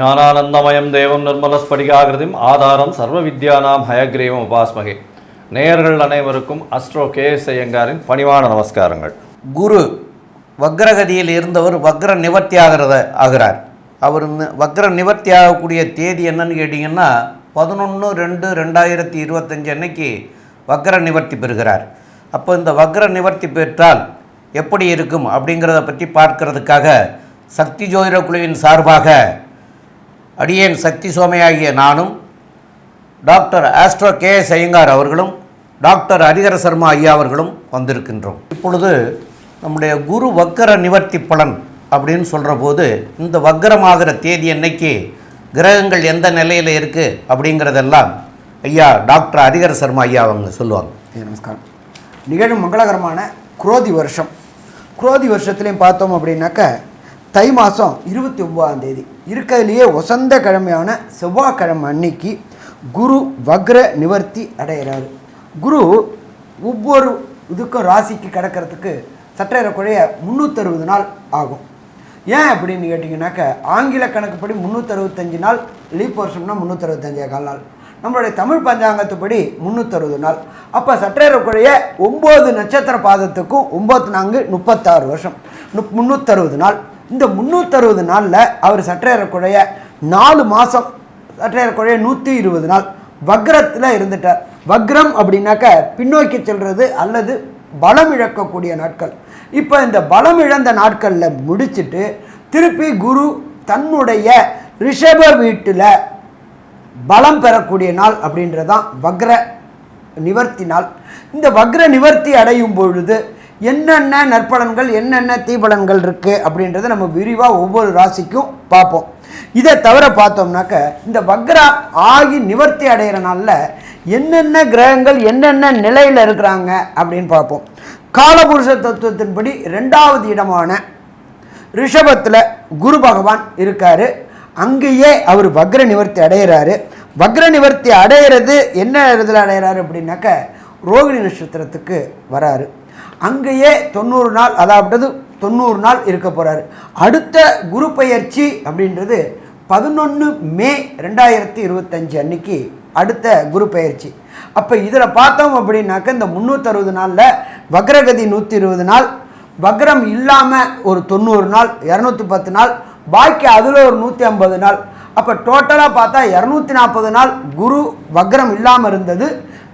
ஞானானந்தமயம் தேவம் நிர்மலஸ்படிகாகிருதிம் ஆதாரம் சர்வ வித்யானாம் ஹயக்ரீவம் உபாஸ்மகே. நேயர்கள் அனைவருக்கும் அஸ்ட்ரோ கே எஸ் ஐயங்காரின் பணிவான நமஸ்காரங்கள். குரு வக்ரகதியில் இருந்தவர் வக்ர நிவர்த்தி ஆகிறத ஆகிறார். அவர் வக்ர நிவர்த்தி ஆகக்கூடிய தேதி என்னன்னு கேட்டிங்கன்னா பதினொன்று ரெண்டு ரெண்டாயிரத்தி இருபத்தஞ்சு அன்னைக்கு வக்ர நிவர்த்தி பெறுகிறார். அப்போ இந்த வக்ர நிவர்த்தி பெற்றால் எப்படி இருக்கும் அப்படிங்கிறத பற்றி பார்க்கறதுக்காக சக்தி ஜோதிட குழுவின் சார்பாக அடியேன் சக்தி சோமையாகிய நானும் doctor astro K S Iyengar அவர்களும் டாக்டர் ஹரிகர சர்மா ஐயா அவர்களும் வந்திருக்கின்றோம். இப்பொழுது நம்முடைய குரு வக்கர நிவர்த்தி பலன் அப்படின்னு சொல்கிற போது இந்த வக்கரமாகிற தேதி என்னைக்கு கிரகங்கள் எந்த நிலையில் இருக்குது அப்படிங்கிறதெல்லாம் ஐயா டாக்டர் ஹரிகர சர்மா ஐயா அவங்க சொல்லுவாங்க. நமஸ்காரம். நிகழும் மங்களகரமான குரோதி வருஷம். குரோதி வருஷத்துலேயும் பார்த்தோம் அப்படின்னாக்க தை மாதம் இருபத்தி ஒம்பதாம் தேதி. இருக்கிறதுலையே ஒசந்த கிழமையான செவ்வாய்க்கிழமை அன்னைக்கு குரு வக்ர நிவர்த்தி அடைகிறாரு. குரு ஒவ்வொரு இதுக்கும் ராசிக்கு கிடக்கிறதுக்கு சற்றேறக்குறைய முந்நூற்றறுபது நாள் ஆகும். ஏன் அப்படின்னு கேட்டிங்கனாக்க ஆங்கில கணக்குப்படி முந்நூற்றறுபத்தஞ்சு நாள் லீப் வருஷம்னா முந்நூற்றறுபத்தஞ்சே கால் நாள். நம்மளுடைய தமிழ் பஞ்சாங்கத்துப்படி முந்நூற்றறுபது நாள். அப்போ சற்றேறக்குறைய ஒம்பது நட்சத்திர பாதத்துக்கும் ஒம்பத்து நான்கு முப்பத்தாறு வருஷம். நுப் முந்நூற்றறுபது நாள். இந்த முந்நூற்றறுபது நாளில் அவர் சற்றேறக்குறைய நாலு மாதம் சற்றேறக்குறைய நூற்றி இருபது நாள் வக்ரத்தில் இருந்துட்டார். வக்ரம் அப்படின்னாக்க பின்னோக்கி செல்வது அல்லது பலம் இழக்கக்கூடிய நாட்கள். இப்போ இந்த பலம் இழந்த நாட்களில் முடிச்சுட்டு திருப்பி குரு தன்னுடைய ரிஷப வீட்டில் பலம் பெறக்கூடிய நாள் அப்படின்றதான் வக்ர நிவர்த்தி நாள். இந்த வக்ர நிவர்த்தி அடையும் பொழுது என்னென்ன நற்பலன்கள் என்னென்ன தீபலன்கள் இருக்குது அப்படின்றத நம்ம விரிவாக ஒவ்வொரு ராசிக்கும் பார்ப்போம். இதை தவிர பார்த்தோம்னாக்க இந்த வக்ரா ஆகி நிவர்த்தி அடைகிற நாளில் என்னென்ன கிரகங்கள் என்னென்ன நிலையில் இருக்கிறாங்க அப்படின்னு பார்ப்போம். காலபுருஷ தத்துவத்தின்படி ரெண்டாவது இடமான ரிஷபத்தில் குரு பகவான் இருக்கார். அங்கேயே அவர் வக்ர நிவர்த்தி அடைகிறாரு வக்ர நிவர்த்தி அடையிறது என்ன இதில் அடைகிறாரு அப்படின்னாக்க ரோகிணி நட்சத்திரத்துக்கு வராரு. அங்கேயே தொண்ணூறு நாள் அதாவது தொண்ணூறு நாள் இருக்க போகிறாரு அடுத்த குரு பயிற்சி அப்படின்றது பதினொன்று மே ரெண்டாயிரத்தி இருபத்தஞ்சு அன்னைக்கு அடுத்த குரு பயிற்சி. அப்போ இதில் பார்த்தோம் அப்படின்னாக்க இந்த முந்நூற்றறுபது நாளில் வக்ரகதி நூற்றி இருபது நாள் வக்ரம் இல்லாமல் ஒரு தொண்ணூறு நாள் இரநூத்தி பத்து நாள் பாக்கி அதில் ஒரு நூற்றி ஐம்பது நாள். அப்போ டோட்டலாக பார்த்தா இரநூத்தி நாற்பது நாள் குரு வக்ரம் இல்லாமல் இருந்தது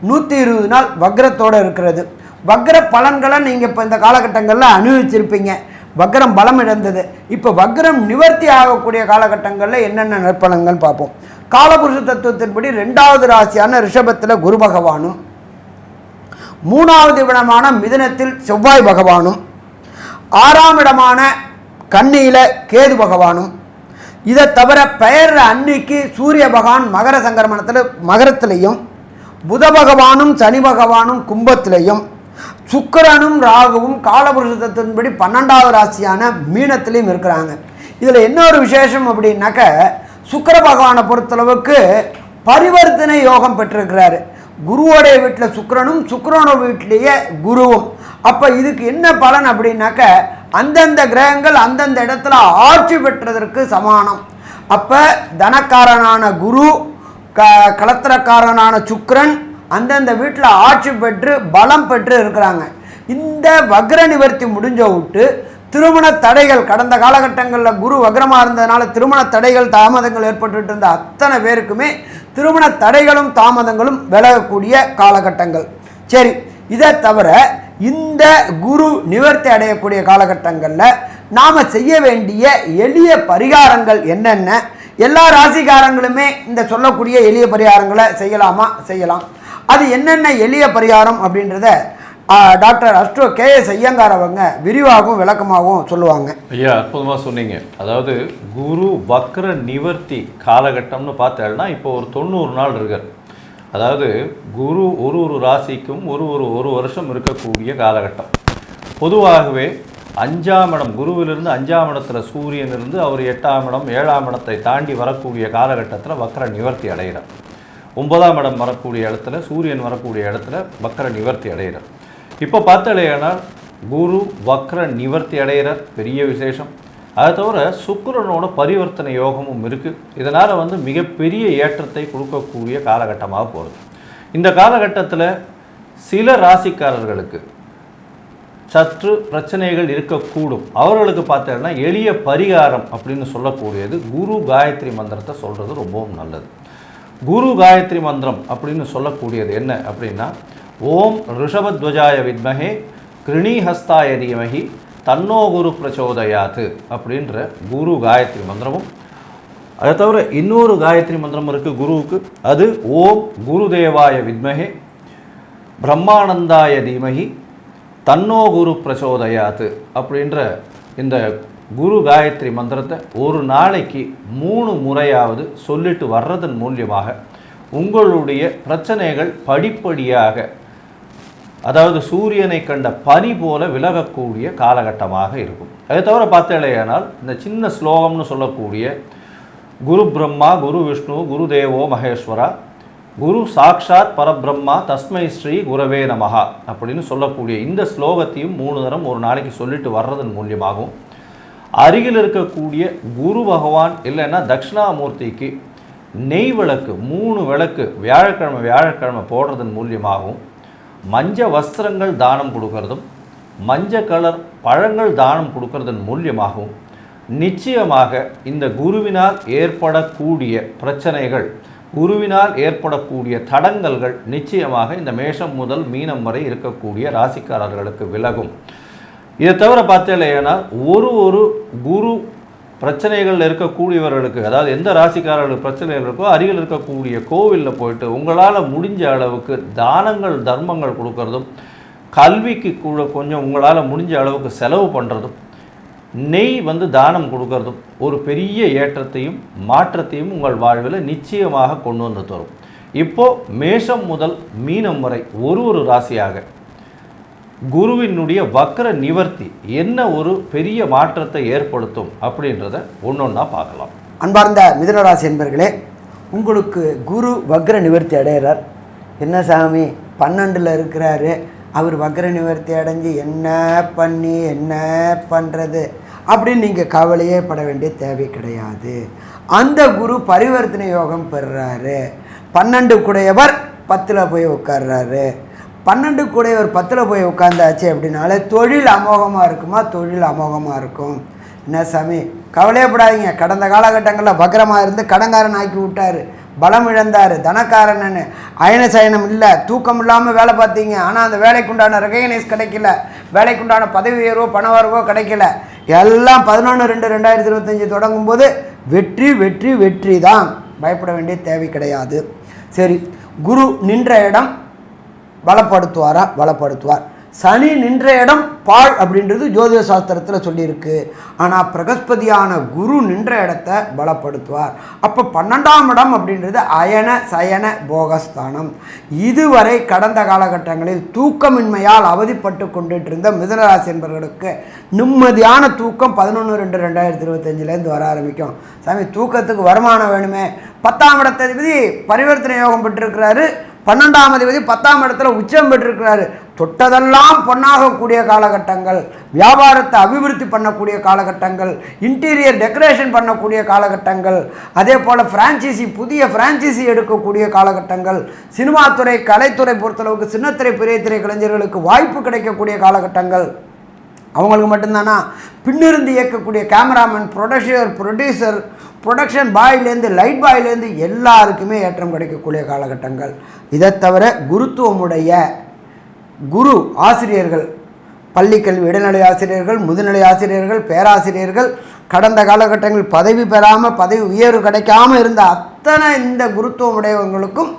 நூற்றி இருபது நாள் வக்ரத்தோடு இருக்கிறது. வக்ர பலன்களை நீங்கள் இப்போ இந்த காலகட்டங்களில் அனுபவிச்சிருப்பீங்க. வக்ரம் பலம் இழந்தது. இப்போ வக்ரம் நிவர்த்தி ஆகக்கூடிய காலகட்டங்களில் என்னென்ன நற்பலங்கள் பார்ப்போம். காலபுருஷ தத்துவத்தின்படி ரெண்டாவது ராசியான ரிஷபத்தில் குரு பகவானும் மூணாவது இடமான மிதனத்தில் செவ்வாய் பகவானும் ஆறாம் இடமான கண்ணியில் கேது பகவானும் இதை தவிர பெயர் அன்னைக்கு சூரிய பகவான் மகர சங்கரமணத்தில் மகரத்திலையும் புத பகவானும் சனி பகவானும் கும்பத்திலையும் சுக்கரனும் ராகுவும் காலபுருஷ தத்துவத்தின்படி பன்னெண்டாவது ராசியான மீனத்திலையும் இருக்கிறாங்க. இதில் என்ன ஒரு விசேஷம் அப்படின்னாக்க சுக்கர பகவானை பொறுத்தளவுக்கு பரிவர்த்தனை யோகம் பெற்றிருக்கிறாரு. குருவோடைய வீட்டில் சுக்கரனும் சுக்கிரனோட வீட்டிலேயே குருவும். அப்போ இதுக்கு என்ன பலன் அப்படின்னாக்க அந்தந்த கிரகங்கள் அந்தந்த இடத்துல ஆட்சி பெற்றதற்கு சமானம். அப்போ தனக்காரனான குரு க கலத்திரக்காரனான சுக்கரன் அந்தந்த வீட்டில் ஆட்சி பெற்று பலம் பெற்று இருக்கிறாங்க. இந்த வக்ர நிவர்த்தி முடிஞ்ச விட்டு திருமண தடைகள் கடந்த காலகட்டங்களில் குரு வக்ரமாக இருந்ததுனால திருமண தடைகள் தாமதங்கள் ஏற்பட்டுட்டு இருந்த அத்தனை பேருக்குமே திருமண தடைகளும் தாமதங்களும் விலகக்கூடிய காலகட்டங்கள். சரி இதை தவிர இந்த குரு நிவர்த்தி அடையக்கூடிய காலகட்டங்களில் நாம் செய்ய வேண்டிய எளிய பரிகாரங்கள் என்னென்ன? எல்லா ராசிக்காரங்களுமே இந்த சொல்லக்கூடிய எளிய பரிகாரங்களை செய்யலாமா? செய்யலாம். அது என்னென்ன எளிய பரிகாரம் அப்படின்றத doctor astro K S Iyengar அவங்க விரிவாகவும் விளக்கமாகவும் சொல்லுவாங்க. ஐயா அற்புதமாக சொன்னீங்க. அதாவது குரு வக்ர நிவர்த்தி காலகட்டம்னு பார்த்தேன்னா இப்போ ஒரு தொண்ணூறு நாள் இருக்கார். அதாவது குரு ஒரு ஒரு ராசிக்கும் ஒரு ஒரு ஒரு வருஷம் இருக்கக்கூடிய காலகட்டம். பொதுவாகவே அஞ்சாம் இடம் குருவிலிருந்து அஞ்சாம் இடத்துல சூரியன் இருந்து அவர் எட்டாம் இடம் ஏழாம் இடத்தை தாண்டி வரக்கூடிய காலகட்டத்தில் வக்கர நிவர்த்தி அடைகிறார். ஒன்பதாம் இடம் வரக்கூடிய இடத்துல சூரியன் வரக்கூடிய இடத்துல வக்கர நிவர்த்தி அடைகிறார். இப்போ பார்த்தாலேயானால் குரு வக்ர நிவர்த்தி அடைகிறார். பெரிய விசேஷம். அதை தவிர சுக்கரனோட பரிவர்த்தனை யோகமும் இருக்குது இதனால் வந்து மிகப்பெரிய ஏற்றத்தை கொடுக்கக்கூடிய காலகட்டமாக போகிறது இந்த காலகட்டத்தில் சில ராசிக்காரர்களுக்கு சற்று பிரச்சனைகள் இருக்கக்கூடும். அவர்களுக்கு பார்த்தீங்கன்னா எளிய பரிகாரம் அப்படின்னு சொல்லக்கூடியது குரு காயத்ரி மந்திரத்தை சொல்கிறது ரொம்பவும் நல்லது. குரு காயத்ரி மந்திரம் அப்படின்னு சொல்லக்கூடியது என்ன அப்படின்னா ஓம் ரிஷபத்வஜாய வித்மகே கிருணிஹஸ்தாய தீமகி தன்னோ குரு பிரச்சோதயாத்து அப்படின்ற குரு காயத்ரி மந்திரமும் அதை தவிர இன்னொரு காயத்ரி மந்திரம் இருக்குது குருவுக்கு. அது ஓம் குருதேவாய வித்மகே பிரம்மானந்தாய தீமகி தன்னோ குரு பிரச்சோதயாத்து அப்படின்ற இந்த குரு காயத்ரி மந்திரத்தை ஒரு நாளைக்கு மூணு முறையாவது சொல்லிட்டு வர்றதன் மூலியமாக உங்களுடைய பிரச்சனைகள் படிப்படியாக அதாவது சூரியனை கண்ட பனி போல விலகக்கூடிய காலகட்டமாக இருக்கும். அதை தவிர பார்த்தேலையானால் இந்த சின்ன ஸ்லோகம்னு சொல்லக்கூடிய குரு பிரம்மா குரு விஷ்ணு குரு தேவோ மகேஸ்வரா குரு சாக்ஷாத் பரபிரம்மா தஸ்மை ஸ்ரீ குரவே நமகா அப்படின்னு சொல்லக்கூடிய இந்த ஸ்லோகத்தையும் மூணு தரம் ஒரு நாளைக்கு சொல்லிட்டு வர்றதன் மூலியமாகவும் அருகில் இருக்கக்கூடிய குரு பகவான் இல்லைன்னா தட்சிணாமூர்த்திக்கு நெய் விளக்கு மூணு விளக்கு வியாழக்கிழமை வியாழக்கிழமை போடுறதன் மூலியமாகவும் மஞ்ச வஸ்திரங்கள் தானம் கொடுக்கறதும் மஞ்ச கலர் பழங்கள் தானம் கொடுக்கறதன் மூலியமாகவும் நிச்சயமாக இந்த குருவினால் ஏற்படக்கூடிய பிரச்சனைகள் குருவினால் ஏற்படக்கூடிய தடங்கல்கள் நிச்சயமாக இந்த மேஷம் முதல் மீனம் வரை இருக்கக்கூடிய ராசிக்காரர்களுக்கு விலகும். இதை தவிர பார்த்தேன்னா ஒரு ஒரு குரு பிரச்சனைகள் இருக்கக்கூடியவர்களுக்கு அதாவது எந்த ராசிக்காரர்களுக்கு பிரச்சனைகள் இருக்கோ அருகில் இருக்கக்கூடிய கோவிலில் போயிட்டு உங்களால் முடிஞ்ச அளவுக்கு தானங்கள் தர்மங்கள் கொடுக்கறதும் கல்விக்கு கூட கொஞ்சம் உங்களால் முடிஞ்ச அளவுக்கு செலவு பண்ணுறதும் நெய் வந்து தானம் கொடுக்கறதும் ஒரு பெரிய ஏற்றத்தையும் மாற்றத்தையும் உங்கள் வாழ்வில் நிச்சயமாக கொண்டு வந்து தரும். இப்போது மேஷம் முதல் மீனம் வரை ஒரு ஒரு ராசியாக குருவினுடைய வக்ர நிவர்த்தி என்ன ஒரு பெரிய மாற்றத்தை ஏற்படுத்தும் அப்படின்றத ஒன்றொன்றா பார்க்கலாம். அன்பார்ந்த மிதுனராசி என்பர்களே உங்களுக்கு குரு வக்ர நிவர்த்தி அடைகிறார் என்ன சாமி பன்னெண்டில் இருக்கிறாரு. அவர் வக்ர நிவர்த்தி அடைஞ்சு என்ன பண்ணி என்ன பண்ணுறது அப்படின்னு நீங்கள் கவலையே பட வேண்டிய தேவை கிடையாது. அந்த குரு பரிவர்த்தனை யோகம் பெறுறாரு. பன்னெண்டு குடையவர் பத்தில் போய் உட்கார்றாரு. பன்னெண்டு கூடையவர் பத்தில் போய் உட்காந்தாச்சு அப்படின்னாலே தொழில் அமோகமாக இருக்குமா? தொழில் அமோகமாக இருக்கும். என்ன சாமி? கவலையப்படாதீங்க கடந்த காலகட்டங்களில் பக்கரமாக இருந்து கடங்காரன் ஆக்கி விட்டாரு. பலம் இழந்தார். தனக்காரன்னு அயன சயனம் இல்லை. தூக்கம் இல்லாமல் வேலை பார்த்தீங்க. ஆனால் அந்த வேலைக்குண்டான ரெகனைஸ் கிடைக்கல. வேலைக்குண்டான பதவி உயர்வோ பண வரவோ கிடைக்கல. எல்லாம் பதினொன்று ரெண்டு ரெண்டாயிரத்தி இருபத்தஞ்சி தொடங்கும் போது வெற்றி வெற்றி வெற்றி தான் பயப்பட வேண்டிய தேவை கிடையாது. சரி குரு நின்ற இடம் பலப்படுத்துவாரா பலப்படுத்துவார் சனி நின்ற இடம் பாழ் அப்படின்றது ஜோதிட சாஸ்திரத்தில் சொல்லியிருக்கு. ஆனால் பிரகஸ்பதியான குரு நின்ற இடத்த பலப்படுத்துவார். அப்போ பன்னெண்டாம் இடம் அப்படின்றது அயன சயன போகஸ்தானம். இதுவரை கடந்த காலகட்டங்களில் தூக்கமின்மையால் அவதிப்பட்டு கொண்டுட்டு இருந்த மிதனராசி என்பவர்களுக்கு நிம்மதியான தூக்கம் பதினொன்று ரெண்டு ரெண்டாயிரத்தி இருபத்தஞ்சிலேருந்து வர ஆரம்பிக்கும். சாமி தூக்கத்துக்கு வருமானம் வேணுமே. பத்தாம் இடத்ததிபதி பரிவர்த்தனை யோகம் பெற்றிருக்கிறாரு. பன்னெண்டாம் அதிபதி பத்தாம் இடத்துல உச்சம் பெற்றிருக்கிறாரு. தொட்டதெல்லாம் பொன்னாகக்கூடிய காலகட்டங்கள் வியாபாரத்தை அபிவிருத்தி பண்ணக்கூடிய காலகட்டங்கள் இன்டீரியர் டெக்கரேஷன் பண்ணக்கூடிய காலகட்டங்கள் அதே போல் ஃப்ரான்ச்சைசி புதிய ஃப்ரான்ச்சைசி எடுக்கக்கூடிய காலகட்டங்கள் சினிமாத்துறை கலைத்துறை பொறுத்தளவுக்கு சின்னத்திரை பெரிய திரை கலைஞர்களுக்கு வாய்ப்பு கிடைக்கக்கூடிய காலகட்டங்கள். அவங்களுக்கு மட்டும்தானா? பின்னிருந்து இயக்கக்கூடிய கேமராமேன் ப்ரொடக்ஷர் ப்ரொடியூசர் ப்ரொடக்ஷன் பாயிலேருந்து லைட் பாய்லேருந்து எல்லாருக்குமே ஏற்றம் கிடைக்கக்கூடிய காலகட்டங்கள். இதை தவிர குருத்துவமுடைய குரு ஆசிரியர்கள் பள்ளிக்கல்வி இடைநிலை ஆசிரியர்கள் முதுநிலை ஆசிரியர்கள் பேராசிரியர்கள் கடந்த காலகட்டங்களில் பதவி பெறாமல் பதவி உயர்வு கிடைக்காமல் இருந்த அத்தனை இந்த குருத்துவமுடையவங்களுக்கும்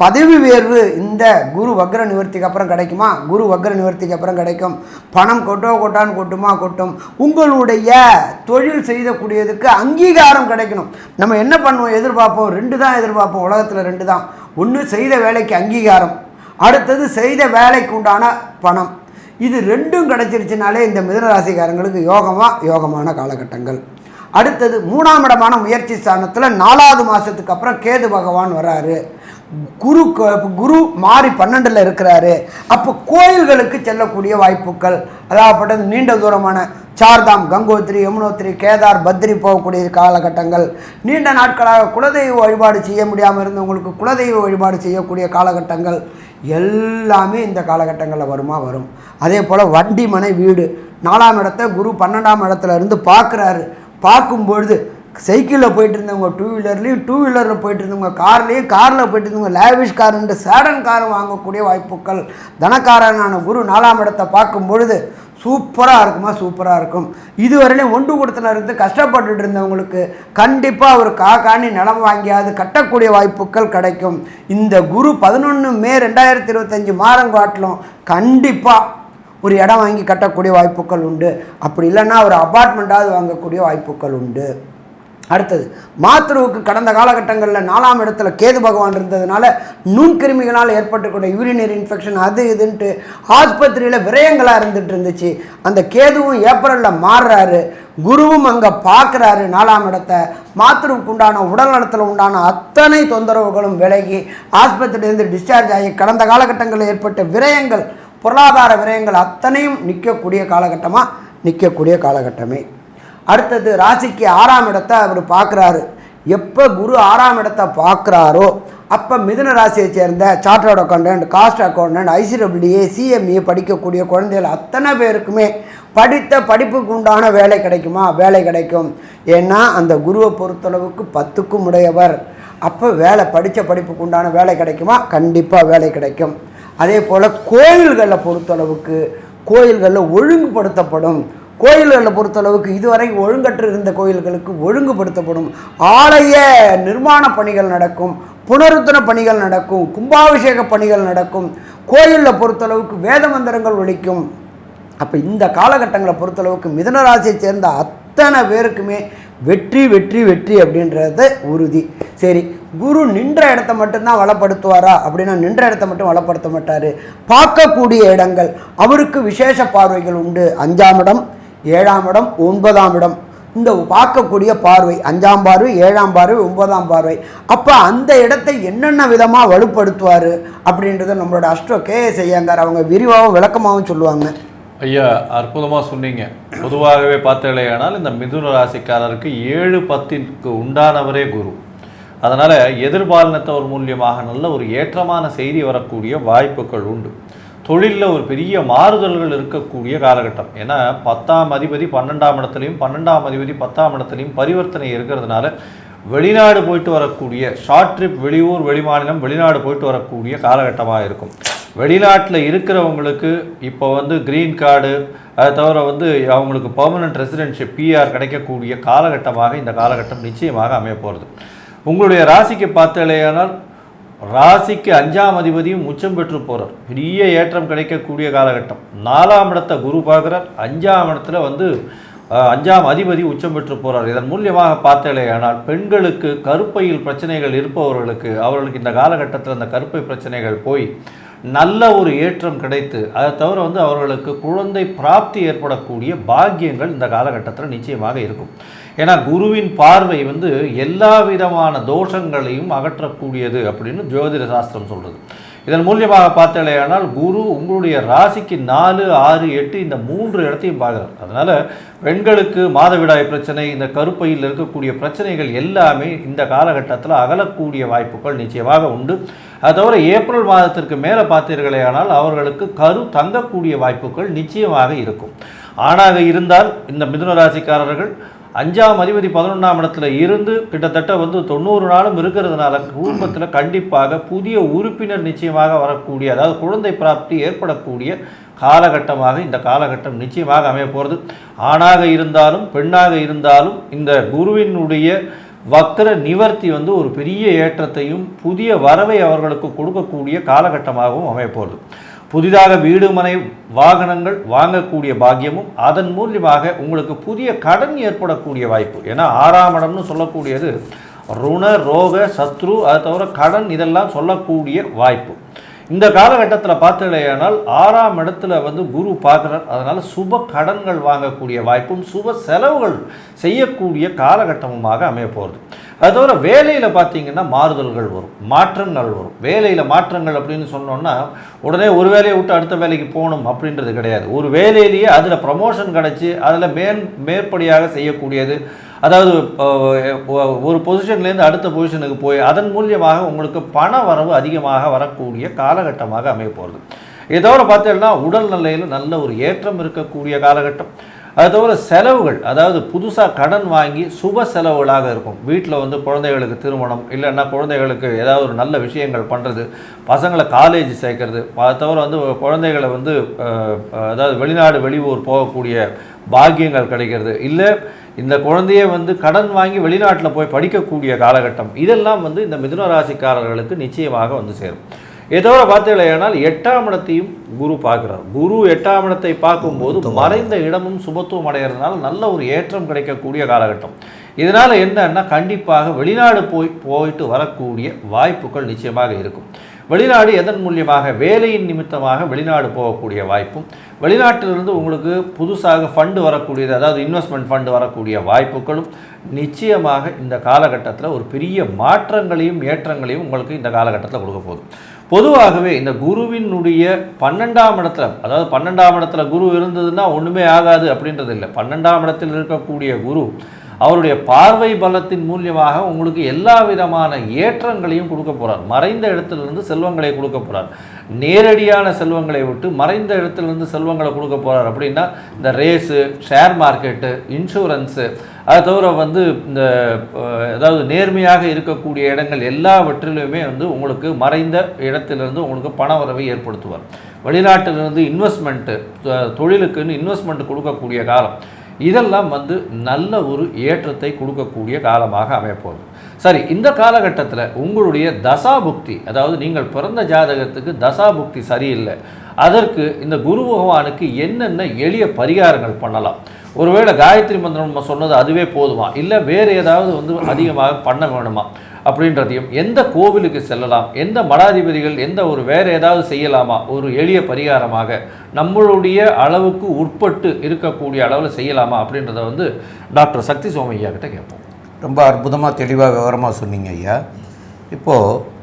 பதவி உயர்வு இந்த குரு வக்ர நிவர்த்திக்கு அப்புறம் கிடைக்குமா? குரு வக்ர நிவர்த்திக்கு அப்புறம் கிடைக்கும். பணம் கொட்டோ கொட்டான்னு கொட்டுமா? கொட்டும். உங்களுடைய தொழில் செய்யக்கூடியதுக்கு அங்கீகாரம் கிடைக்கணும். நம்ம என்ன பண்ணுவோம்? எதிர்பார்ப்போம். ரெண்டு தான் எதிர்பார்ப்போம். உலகத்தில் ரெண்டு தான். ஒன்று செய்த வேலைக்கு அங்கீகாரம். அடுத்தது செய்த வேலைக்கு உண்டான பணம். இது ரெண்டும் கிடைச்சிருச்சுனாலே இந்த மிதனராசிக்காரங்களுக்கு யோகமாக யோகமான காலகட்டங்கள். அடுத்தது மூணாம் இடமான முயற்சி ஸ்தானத்தில் நாலாவது மாதத்துக்கு அப்புறம் கேது பகவான் வராரு குரு குரு மாறி பன்னெண்டில் இருக்கிறாரு. அப்போ கோயில்களுக்கு செல்லக்கூடிய வாய்ப்புகள் அதாவது நீண்ட தூரமான சார்தாம் கங்கோத்ரி யமுனோத்ரி கேதார் பத்ரி போகக்கூடிய காலகட்டங்கள். நீண்ட நாட்களாக குலதெய்வ வழிபாடு செய்ய முடியாமல் இருந்தவங்களுக்கு குலதெய்வ வழிபாடு செய்யக்கூடிய காலகட்டங்கள் எல்லாமே இந்த காலகட்டங்களில் வருமா வரும். அதே போல் வண்டி மனை வீடு. நாலாம் இடத்த குரு பன்னெண்டாம் இடத்துல இருந்து பார்க்குறாரு. பார்க்கும்பொழுது சைக்கிளில் போயிட்டு இருந்தவங்க டூ வீலர்லேயும் டூ வீலரில் போயிட்டு இருந்தவங்க கார்லேயும் காரில் போயிட்டு இருந்தவங்க லேவிஷ் காருன்ற சேடன் கார் வாங்கக்கூடிய வாய்ப்புகள். தனக்காரனான குரு நாலாம் இடத்தை பார்க்கும் பொழுது சூப்பராக இருக்குமா? சூப்பராக இருக்கும். இதுவரையிலும் ஒன்று கொடுத்துல இருந்து கஷ்டப்பட்டுட்டு இருந்தவங்களுக்கு கண்டிப்பாக ஒரு காக்காணி நிலம் வாங்கியாவது கட்டக்கூடிய வாய்ப்புகள் கிடைக்கும். இந்த குரு பதினொன்று மே ரெண்டாயிரத்தி இருபத்தஞ்சி மாதங்காட்டிலும் கண்டிப்பாக ஒரு இடம் வாங்கி கட்டக்கூடிய வாய்ப்புகள் உண்டு. அப்படி இல்லைன்னா ஒரு அபார்ட்மெண்ட்டாவது வாங்கக்கூடிய வாய்ப்புகள் உண்டு. அடுத்தது மாத்ருவுக்கு கடந்த காலகட்டங்களில் நாலாம் இடத்துல கேது பகவான் இருந்ததுனால நுண்கிருமிகளால் ஏற்பட்டுக்கூடிய யூரினரி இன்ஃபெக்ஷன் அது இதுன்ட்டு ஆஸ்பத்திரியில் விரயங்களாக இருந்துட்டு இருந்துச்சு. அந்த கேதுவும் ஏப்ரலில் மாறுறாரு. குருவும் அங்கே பார்க்குறாரு நாலாம் இடத்த. மாத்ருவுக்கு உண்டான உடல் நலத்தில் உண்டான அத்தனை தொந்தரவுகளும் விலகி ஆஸ்பத்திரியிலேருந்து டிஸ்சார்ஜ் ஆகி கடந்த காலகட்டங்களில் ஏற்பட்ட விரயங்கள் பொருளாதார விரயங்கள் அத்தனையும் நிற்கக்கூடிய காலகட்டமாக நிற்கக்கூடிய காலகட்டமே. அடுத்தது ராசிக்கு ஆறாம் இடத்தை அவர் பார்க்குறாரு. எப்போ குரு ஆறாம் இடத்தை பார்க்குறாரோ அப்போ மிதுன ராசியை சேர்ந்த chartered accountant cost accountant ICWA CMA படிக்கக்கூடிய குழந்தைகள் அத்தனை பேருக்குமே படித்த படிப்புக்கு உண்டான வேலை கிடைக்குமா? வேலை கிடைக்கும். ஏன்னா அந்த குருவை பொறுத்தளவுக்கு பத்துக்கும் உடையவர். அப்போ வேலை படித்த படிப்புக்கு உண்டான வேலை கிடைக்குமா? கண்டிப்பாக வேலை கிடைக்கும். அதே போல் கோயில்களை பொறுத்தளவுக்கு கோயில்களில் ஒழுங்குபடுத்தப்படும். கோயில்களை பொறுத்தளவுக்கு இதுவரை ஒழுங்கற்று இருந்த கோயில்களுக்கு ஒழுங்குபடுத்தப்படும் ஆலய நிர்மாண பணிகள் நடக்கும் புனருத்தன பணிகள் நடக்கும் கும்பாபிஷேக பணிகள் நடக்கும் கோயிலில் பொறுத்தளவுக்கு வேத மந்திரங்கள் ஒழிக்கும் அப்போ இந்த காலகட்டங்களை பொறுத்தளவுக்கு மிதனராசியை சேர்ந்த அத்தனை பேருக்குமே வெற்றி வெற்றி வெற்றி அப்படின்றது உறுதி. சரி குரு நின்ற இடத்த மட்டும்தான் வளப்படுத்துவாரா? அப்படின்னா நின்ற இடத்த மட்டும் வளப்படுத்த மாட்டார். பார்க்கக்கூடிய இடங்கள் அவருக்கு விசேஷ பார்வைகள் உண்டு. அஞ்சாம் இடம் ஏழாம் இடம் ஒன்பதாம் இடம். இந்த பார்க்கக்கூடிய பார்வை அஞ்சாம் பார்வை ஏழாம் பார்வை ஒன்பதாம் பார்வை. அப்போ அந்த இடத்தை என்னென்ன விதமாக வலுப்படுத்துவார் அப்படின்றத நம்மளோட அஷ்டோ கே எஸ் அவங்க விரிவாகவும் விளக்கமாகவும் சொல்லுவாங்க. ஐயா அற்புதமாக சொன்னீங்க. பொதுவாகவே பார்த்தீங்களேயானால் இந்த மிதுன ராசிக்காரருக்கு ஏழு பத்திற்கு உண்டானவரே குரு. அதனால் எதிர்பாலினத்தவர் மூலியமாக நல்ல ஒரு ஏற்றமான செய்தி வரக்கூடிய வாய்ப்புகள் உண்டு. தொழிலில் ஒரு பெரிய மாறுதல்கள் இருக்கக்கூடிய காலகட்டம். ஏன்னா பத்தாம் அதிபதி பன்னெண்டாம் இடத்துலையும் பன்னெண்டாம் அதிபதி பத்தாம் இடத்துலையும் பரிவர்த்தனை இருக்கிறதுனால வெளிநாடு போயிட்டு வரக்கூடிய ஷார்ட் ட்ரிப் வெளியூர் வெளிமாநிலம் வெளிநாடு போயிட்டு வரக்கூடிய காலகட்டமாக இருக்கும். வெளிநாட்டில் இருக்கிறவங்களுக்கு இப்போ வந்து க்ரீன் கார்டு அதை தவிர வந்து அவங்களுக்கு பர்மனன்ட் ரெசிடென்ஷிப் பிஆர் கிடைக்கக்கூடிய காலகட்டமாக இந்த காலகட்டம் நிச்சயமாக அமைய போகிறது உங்களுடைய ராசிக்கு பார்த்தாலேயானால் ராசிக்கு அஞ்சாம் அதிபதியும் உச்சம் பெற்று போகிறார் பெரிய ஏற்றம் கிடைக்கக்கூடிய காலகட்டம். நாலாம் இடத்தை குரு பார்க்குறார். அஞ்சாம் இடத்துல வந்து அஞ்சாம் அதிபதி உச்சம் பெற்று போகிறார் இதன் மூலியமாக பார்த்தாலேயானால் பெண்களுக்கு கருப்பையில் பிரச்சனைகள் இருப்பவர்களுக்கு அவர்களுக்கு இந்த காலகட்டத்தில் அந்த கருப்பை பிரச்சனைகள் போய் நல்ல ஒரு ஏற்றம் கிடைத்து அதை தவிர வந்து அவர்களுக்கு குழந்தை பிராப்தி ஏற்படக்கூடிய பாக்கியங்கள் இந்த காலகட்டத்தில் நிச்சயமாக இருக்கும். ஏன்னா குருவின் பார்வை வந்து எல்லா விதமான தோஷங்களையும் அகற்றக்கூடியது அப்படின்னு ஜோதிட சாஸ்திரம் சொல்கிறது இதன் மூலியமாக பார்த்தலையானால் குரு உங்களுடைய ராசிக்கு நாலு ஆறு எட்டு இந்த மூன்று இடத்தையும் பார்க்குறார். அதனால் பெண்களுக்கு மாதவிடாய் பிரச்சனை இந்த கருப்பையில் இருக்கக்கூடிய பிரச்சனைகள் எல்லாமே இந்த காலகட்டத்தில் அகலக்கூடிய வாய்ப்புகள் நிச்சயமாக உண்டு. அது தவிர ஏப்ரல் மாதத்திற்கு மேலே பார்த்தீர்களேயானால் அவர்களுக்கு கரு தங்கக்கூடிய வாய்ப்புகள் நிச்சயமாக இருக்கும். ஆணாக இருந்தால் இந்த மிதுன ராசிக்காரர்கள் அஞ்சாம் அதிபதி பதினொன்றாம் இடத்துல இருந்து கிட்டத்தட்ட வந்து தொண்ணூறு நாளும் இருக்கிறதுனால குடும்பத்தில் கண்டிப்பாக புதிய உறுப்பினர் நிச்சயமாக வரக்கூடிய அதாவது குழந்தை பிராப்தி ஏற்படக்கூடிய காலகட்டமாக இந்த காலகட்டம் நிச்சயமாக அமைய போகிறது ஆணாக இருந்தாலும் பெண்ணாக இருந்தாலும் இந்த குருவினுடைய வக்ர நிவர்த்தி வந்து ஒரு பெரிய ஏற்றத்தையும் புதிய வரவை அவர்களுக்கு கொடுக்கக்கூடிய காலகட்டமாகவும் அமைய போகிறது புதிதாக வீடு மனை வாகனங்கள் வாங்கக்கூடிய பாக்கியமும் அதன் மூலியமாக உங்களுக்கு புதிய கடன் ஏற்படக்கூடிய வாய்ப்பு. ஏன்னா ஆறாம் இடம்னு சொல்லக்கூடியது ருண ரோக சத்ரு அதை தவிர கடன் இதெல்லாம் சொல்லக்கூடிய வாய்ப்பு. இந்த காலகட்டத்தில் பார்த்துடையானால் ஆறாம் இடத்துல வந்து குரு பார்க்குறார். அதனால் சுப கடன்கள் வாங்கக்கூடிய வாய்ப்பும் சுப செலவுகள் செய்யக்கூடிய காலகட்டமுமாக அமைய போகிறது அது தவிர வேலையில் பார்த்தீங்கன்னா மாறுதல்கள் வரும் மாற்றங்கள் வரும். வேலையில் மாற்றங்கள் அப்படின்னு சொன்னோன்னா உடனே ஒரு வேலையை விட்டு அடுத்த வேலைக்கு போகணும் அப்படின்றது கிடையாது. ஒரு வேலையிலேயே அதில் ப்ரமோஷன் கிடச்சி அதில் மேல் மேற்படியாக செய்யக்கூடியது அதாவது ஒரு பொசிஷன்லேருந்து அடுத்த பொசிஷனுக்கு போய் அதன் மூலியமாக உங்களுக்கு பண வரவு அதிகமாக வரக்கூடிய காலகட்டமாக அமைய போகிறது இதோட பார்த்தீங்கன்னா உடல் நிலையில் நல்ல ஒரு ஏற்றம் இருக்கக்கூடிய காலகட்டம். அது தவிர செலவுகள் அதாவது புதுசாக கடன் வாங்கி சுப செலவுகளாக இருக்கும். வீட்டில் வந்து குழந்தைகளுக்கு திருமணம் இல்லைன்னா குழந்தைகளுக்கு ஏதாவது ஒரு நல்ல விஷயங்கள் பண்ணுறது பசங்களை காலேஜ் சேர்க்கறது. அது தவிர வந்து குழந்தைகளை வந்து அதாவது வெளிநாடு வெளியூர் போகக்கூடிய பாக்கியங்கள் கிடைக்கிறது. இல்லை இந்த குழந்தைய வந்து கடன் வாங்கி வெளிநாட்டில் போய் படிக்கக்கூடிய காலகட்டம் இதெல்லாம் வந்து இந்த மிதுன ராசிக்காரர்களுக்கு நிச்சயமாக வந்து சேரும். இதோட பார்த்தீங்களேனால் எட்டாம் இடத்தையும் குரு பார்க்குறார். குரு எட்டாம் இடத்தை பார்க்கும்போது மறைந்த இடமும் சுபத்துவம் அடைகிறதுனால நல்ல ஒரு ஏற்றம் கிடைக்கக்கூடிய காலகட்டம். இதனால் என்னன்னா கண்டிப்பாக வெளிநாடு போய் போயிட்டு வரக்கூடிய வாய்ப்புகள் நிச்சயமாக இருக்கும். வெளிநாடு எதன் மூலியமாக? வேலையின் நிமித்தமாக வெளிநாடு போகக்கூடிய வாய்ப்பும் வெளிநாட்டிலிருந்து உங்களுக்கு புதுசாக ஃபண்டு வரக்கூடியது அதாவது இன்வெஸ்ட்மெண்ட் ஃபண்டு வரக்கூடிய வாய்ப்புகளும் நிச்சயமாக இந்த காலகட்டத்தில் ஒரு பெரிய மாற்றங்களையும் ஏற்றங்களையும் உங்களுக்கு இந்த காலகட்டத்தில் கொடுக்க போகுது. பொதுவாகவே இந்த குருவினுடைய பன்னெண்டாம் இடத்துல அதாவது பன்னெண்டாம் இடத்துல குரு இருந்ததுன்னா ஒன்றுமே ஆகாது அப்படின்றது இல்லை. பன்னெண்டாம் இடத்தில் இருக்கக்கூடிய குரு அவருடைய பார்வை பலத்தின் மூலியமாக உங்களுக்கு எல்லா விதமான ஏற்றங்களையும் கொடுக்க போகிறார் மறைந்த இடத்துலேருந்து செல்வங்களை கொடுக்க போகிறார் நேரடியான செல்வங்களை விட்டு மறைந்த இடத்துலேருந்து செல்வங்களை கொடுக்க போகிறார் அப்படின்னா இந்த ரேஸு ஷேர் மார்க்கெட்டு இன்சூரன்ஸு அதை தவிர வந்து இந்த ஏதாவது அதாவது நேர்மையாக இருக்கக்கூடிய இடங்கள் எல்லாவற்றிலுமே வந்து உங்களுக்கு மறைந்த இடத்திலிருந்து உங்களுக்கு பண வரவை ஏற்படுத்துவார். வெளிநாட்டிலிருந்து இன்வெஸ்ட்மெண்ட்டு தொழிலுக்குன்னு இன்வெஸ்ட்மெண்ட் கொடுக்கக்கூடிய காலம். இதெல்லாம் வந்து நல்ல ஒரு ஏற்றத்தை கொடுக்கக்கூடிய காலமாக அமையப்போகுது. சரி இந்த காலகட்டத்தில் உங்களுடைய தசாபுக்தி அதாவது நீங்கள் பிறந்த ஜாதகத்துக்கு தசாபுக்தி சரியில்லை அதற்கு இந்த குரு பகவானுக்கு என்னென்ன எளிய பரிகாரங்கள் பண்ணலாம்? ஒருவேளை காயத்ரி மந்திரம் நம்ம சொன்னது அதுவே போதுமா? இல்லை வேறு ஏதாவது வந்து அதிகமாக பண்ண வேணுமா? அப்படின்றதையும் எந்த கோவிலுக்கு செல்லலாம் எந்த மடாதிபதிகள் எந்த ஒரு வேறு ஏதாவது செய்யலாமா ஒரு எளிய பரிகாரமாக நம்மளுடைய அளவுக்கு உட்பட்டு இருக்கக்கூடிய அளவில் செய்யலாமா அப்படின்றத வந்து டாக்டர் சக்தி சோமையா கிட்ட கேட்போம். ரொம்ப அற்புதமாக தெளிவாக விவரமாக சொன்னீங்க ஐயா. இப்போது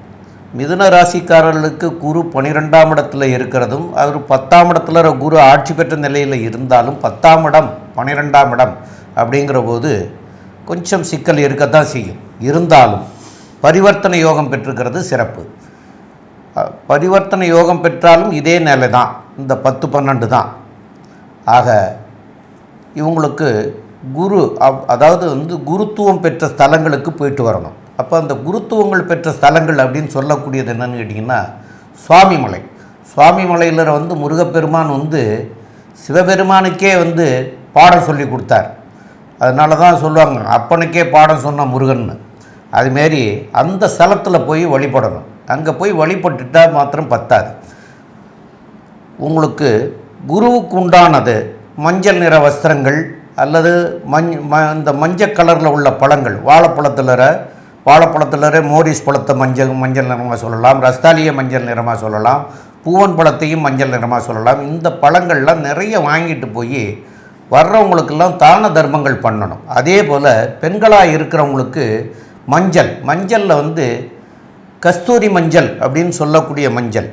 மிதுன ராசிக்காரர்களுக்கு குரு பனிரெண்டாம் இடத்துல இருக்கிறதும் அவர் பத்தாம் இடத்துல குரு ஆட்சி பெற்ற நிலையில் இருந்தாலும் பத்தாம் இடம் பனிரெண்டாம் இடம் அப்படிங்கிற போது கொஞ்சம் சிக்கல் இருக்கத்தான் செய்யும். இருந்தாலும் பரிவர்த்தனை யோகம் பெற்றுக்கிறது சிறப்பு. பரிவர்த்தனை யோகம் பெற்றாலும் இதே நிலை தான். இந்த பத்து பன்னெண்டு தான். ஆக இவங்களுக்கு குரு அதாவது வந்து குருத்துவம் பெற்ற ஸ்தலங்களுக்கு போயிட்டு வரணும். அப்போ அந்த குருத்துவங்கள் பெற்ற ஸ்தலங்கள் அப்படின்னு சொல்லக்கூடியது என்னென்னு கேட்டிங்கன்னா சுவாமிமலை. சுவாமிமலையில் வந்து முருகப்பெருமான் வந்து சிவபெருமானுக்கே வந்து பாடம் சொல்லி கொடுத்தார். அதனால தான் சொல்லுவாங்க அப்பனுக்கே பாடம் சொன்ன முருகன்னு. அதுமாரி அந்த ஸ்தலத்தில் போய் வழிபடணும். அங்கே போய் வழிபட்டுட்டா மாத்திரம் பத்தாது. உங்களுக்கு குருவுக்கு உண்டானது மஞ்சள் நிற வஸ்திரங்கள் அல்லது மஞ் ம இந்த மஞ்சள் கலரில் உள்ள பழங்கள். வாழைப்பழத்தில் வாழைப்பழத்தில் மோரிஸ் பழத்தை மஞ்சள் மஞ்சள் நிறமாக சொல்லலாம். ரஸ்தாலிய மஞ்சள் நிறமாக சொல்லலாம். பூவன் பழத்தையும் மஞ்சள் நிறமாக சொல்லலாம். இந்த பழங்கள்லாம் நிறைய வாங்கிட்டு போய் வர்றவங்களுக்கெல்லாம் தான தர்மங்கள் பண்ணணும். அதே போல் பெண்களாக இருக்கிறவங்களுக்கு மஞ்சள். மஞ்சளில் வந்து கஸ்தூரி மஞ்சள் அப்படின்னு சொல்லக்கூடிய மஞ்சள்.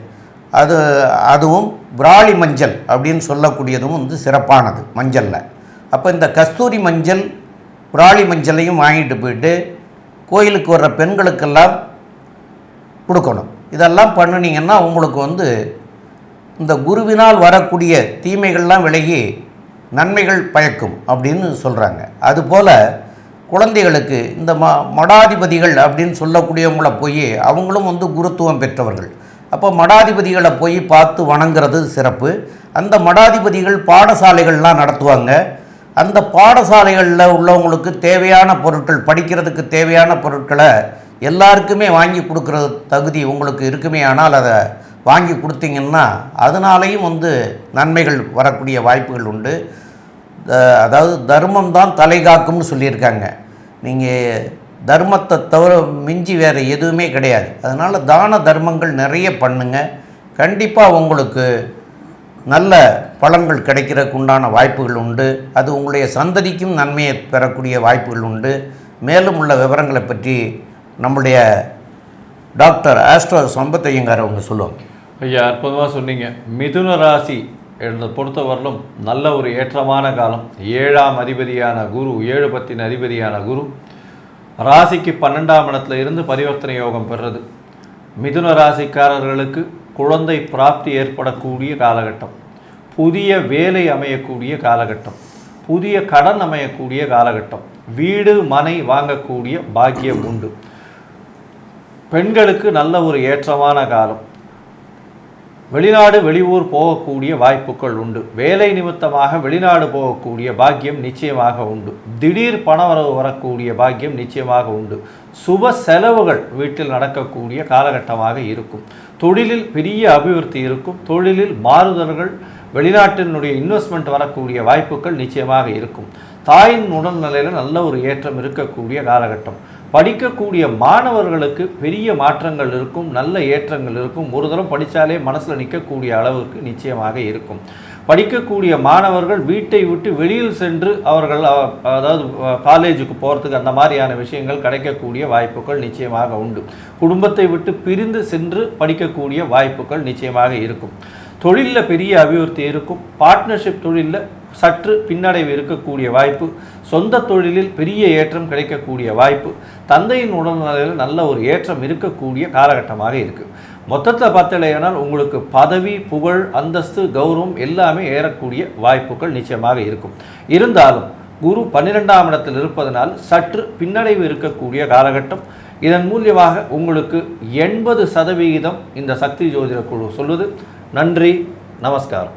அது அதுவும் விராலி மஞ்சள் அப்படின்னு சொல்லக்கூடியதும் வந்து சிறப்பானது மஞ்சளில். அப்போ இந்த கஸ்தூரி மஞ்சள் விராலி மஞ்சளையும் வாங்கிட்டு போயிட்டு கோயிலுக்கு வர்ற பெண்களுக்கெல்லாம் கொடுக்கணும். இதெல்லாம் பண்ணுனீங்கன்னா உங்களுக்கு வந்து இந்த குருவினால் வரக்கூடிய தீமைகள்லாம் விலகி நன்மைகள் பயக்கும் அப்படின்னு சொல்கிறாங்க அதுபோல் குழந்தைகளுக்கு இந்த ம மடாதிபதிகள் அப்படின்னு சொல்லக்கூடியவங்கள போய் அவங்களும் வந்து குருத்துவம் பெற்றவர்கள். அப்போ மடாதிபதிகளை போய் பார்த்து வணங்குறது சிறப்பு. அந்த மடாதிபதிகள் பாடசாலைகள்லாம் நடத்துவாங்க. அந்த பாடசாலைகளில் உள்ளவங்களுக்கு தேவையான பொருட்கள் படிக்கிறதுக்கு தேவையான பொருட்களை எல்லாருக்குமே வாங்கி கொடுக்குற தகுதி உங்களுக்கு இருக்குமே ஆனால் அதை வாங்கி கொடுத்தீங்கன்னா அதனாலேயும் வந்து நன்மைகள் வரக்கூடிய வாய்ப்புகள் உண்டு. அதாவது தர்மம் தான் தலை காக்கும்னு சொல்லியிருக்காங்க. நீங்கள் தர்மத்தை தவிர மிஞ்சி வேறு எதுவுமே கிடையாது. அதனால் தான தர்மங்கள் நிறைய பண்ணுங்கள் கண்டிப்பாக உங்களுக்கு நல்ல பலன்கள் கிடைக்கிறதுக்கு உண்டான வாய்ப்புகள் உண்டு. அது உங்களுடைய சந்ததிக்கும் நன்மையை பெறக்கூடிய வாய்ப்புகள் உண்டு. மேலும் உள்ள விவரங்களை பற்றி நம்முடைய டாக்டர் ஆஸ்ட்ரோ சம்பத்தையங்கார் அவங்க சொல்லுவாங்க. ஐயா அற்புதமாக சொன்னீங்க. மிதுன ராசி என்னை பொறுத்தவரையிலும் நல்ல ஒரு ஏற்றமான காலம். ஏழாம் அதிபதியான குரு ஏழு பத்தின் அதிபதியான குரு ராசிக்கு பன்னெண்டாம் இடத்துல இருந்து பரிவர்த்தனை யோகம் பெறுறது. மிதுன ராசிக்காரர்களுக்கு குழந்தை பிராப்தி ஏற்படக்கூடிய காலகட்டம். புதிய வேலை அமையக்கூடிய காலகட்டம். புதிய கடன் அமையக்கூடிய காலகட்டம். வீடு மனை வாங்கக்கூடிய பாக்கியம் உண்டு. பெண்களுக்கு நல்ல ஒரு ஏற்றமான காலம். வெளிநாடு வெளியூர் போகக்கூடிய வாய்ப்புகள் உண்டு. வேலை நிமித்தமாக வெளிநாடு போகக்கூடிய பாக்கியம் நிச்சயமாக உண்டு. திடீர் பணவரவு வரக்கூடிய பாக்கியம் நிச்சயமாக உண்டு. சுப செலவுகள் வீட்டில் நடக்கக்கூடிய காலகட்டமாக இருக்கும். தொழிலில் பெரிய அபிவிருத்தி இருக்கும். தொழிலில் மாறுதல்கள் வெளிநாட்டினுடைய இன்வெஸ்ட்மெண்ட் வரக்கூடிய வாய்ப்புகள் நிச்சயமாக இருக்கும். தாயின் உடல்நிலையில் நல்ல ஒரு ஏற்றம் இருக்கக்கூடிய காலகட்டம். படிக்கக்கூடிய மாணவர்களுக்கு பெரிய மாற்றங்கள் இருக்கும் நல்ல ஏற்றங்கள் இருக்கும். ஒரு தரம் படித்தாலே மனசில் நிற்கக்கூடிய அளவுக்கு நிச்சயமாக இருக்கும். படிக்கக்கூடிய மாணவர்கள் வீட்டை விட்டு வெளியில் சென்று அவர்கள் அதாவது காலேஜுக்கு போகிறதுக்கு அந்த மாதிரியான விஷயங்கள் கிடைக்கக்கூடிய வாய்ப்புகள் நிச்சயமாக உண்டு. குடும்பத்தை விட்டு பிரிந்து சென்று படிக்கக்கூடிய வாய்ப்புகள் நிச்சயமாக இருக்கும். தொழிலில் பெரிய அபிவிருத்தி இருக்கும். பார்ட்னர்ஷிப் தொழிலில் சற்று பின்னடைவு இருக்கக்கூடிய வாய்ப்பு சொந்த தொழிலில் பெரிய ஏற்றம் கிடைக்கக்கூடிய வாய்ப்பு தந்தையின் உடல்நிலையில் நல்ல ஒரு ஏற்றம் இருக்கக்கூடிய காலகட்டமாக இருக்குது மொத்தத்தில் பார்த்தலையானால் உங்களுக்கு பதவி புகழ் அந்தஸ்து கௌரவம் எல்லாமே ஏறக்கூடிய வாய்ப்புகள் நிச்சயமாக இருக்கும். இருந்தாலும் குரு பன்னிரெண்டாம் இடத்தில் இருப்பதனால் சற்று பின்னடைவு இருக்கக்கூடிய காலகட்டம். இதன் மூலியமாக உங்களுக்கு எண்பது சதவிகிதம் இந்த சக்தி ஜோதிட குழு சொல்லுது. நன்றி நமஸ்காரம்.